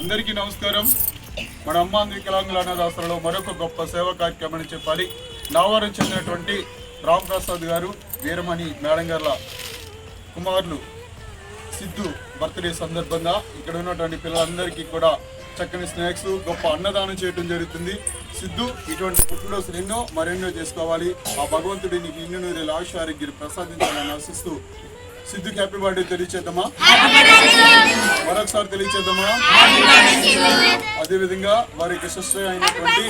అందరికీ నమస్కారం. మన అమ్మ వికలాంగుల అనాథాశ్రమంలో మరొక గొప్ప సేవా కార్యక్రమం అని చెప్పాలి. నావారం చెందినటువంటి రామ్ ప్రసాద్ గారు వీరమణి మేడం గారుల కుమారులు సిద్ధు బర్త్డే సందర్భంగా ఇక్కడ ఉన్నటువంటి పిల్లలందరికీ కూడా చక్కని స్నాక్స్ గొప్ప అన్నదానం చేయడం జరుగుతుంది. సిద్ధు ఇటువంటి పుట్టినరోజులు ఎన్నో మరెన్నో చేసుకోవాలి. ఆ భగవంతుడి నీకు ఇన్ని నూరేళ్ళ ఆయుష ఆరోగ్యాలు ప్రసాదించాలని ఆశిస్తూ సిద్ధుకి హ్యాపీ బర్త్డే తెలియచేద్దామా? మరొకసారి తెలియచేద్దామా? అదేవిధంగా వారి సిస్టర్ అయినటువంటి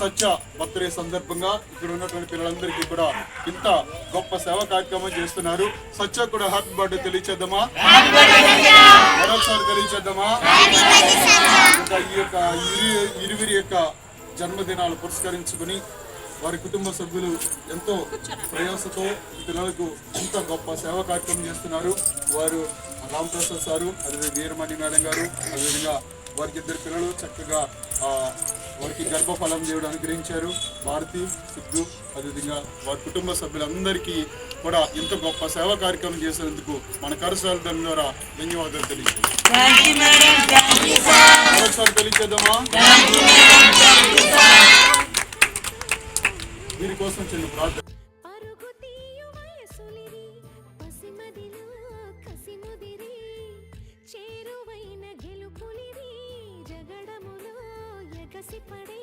సత్య బర్త్డే సందర్భంగా ఇక్కడ ఉన్నటువంటి పిల్లలందరికీ కూడా ఇంత గొప్ప సేవా కార్యక్రమం చేస్తున్నారు. సత్య కూడా హ్యాపీ బర్త్డే తెలియచేద్దామా? మరొకసారి తెలియచేద్దామా? ఇంకా ఈ యొక్క ఇరు ఇరువురి యొక్క జన్మదినాలు పురస్కరించుకుని వారి కుటుంబ సభ్యులు ఎంతో ప్రయాసతో పిల్లలకు ఇంత గొప్ప సేవా కార్యక్రమం చేస్తున్నారు. వారు రామప్రసాద్ సారు అదే వీరమణి మేడం గారు అదేవిధంగా వారికి ఇద్దరు పిల్లలు చక్కగా వారికి గర్భఫలం దేవుడు అనుగ్రహించారు. భారతి సిద్ధు అదేవిధంగా వారి కుటుంబ సభ్యులందరికీ కూడా ఇంత గొప్ప సేవా కార్యక్రమం చేసినందుకు మన కరసాల ద్వారా ధన్యవాదాలు తెలియజేస్తాం తెలియచేద్దామా వీరి కోసం చిన్న ప్రార్థన. పరుగు చేరువైన గెలుపులిది జగడములో ఎగసిపడే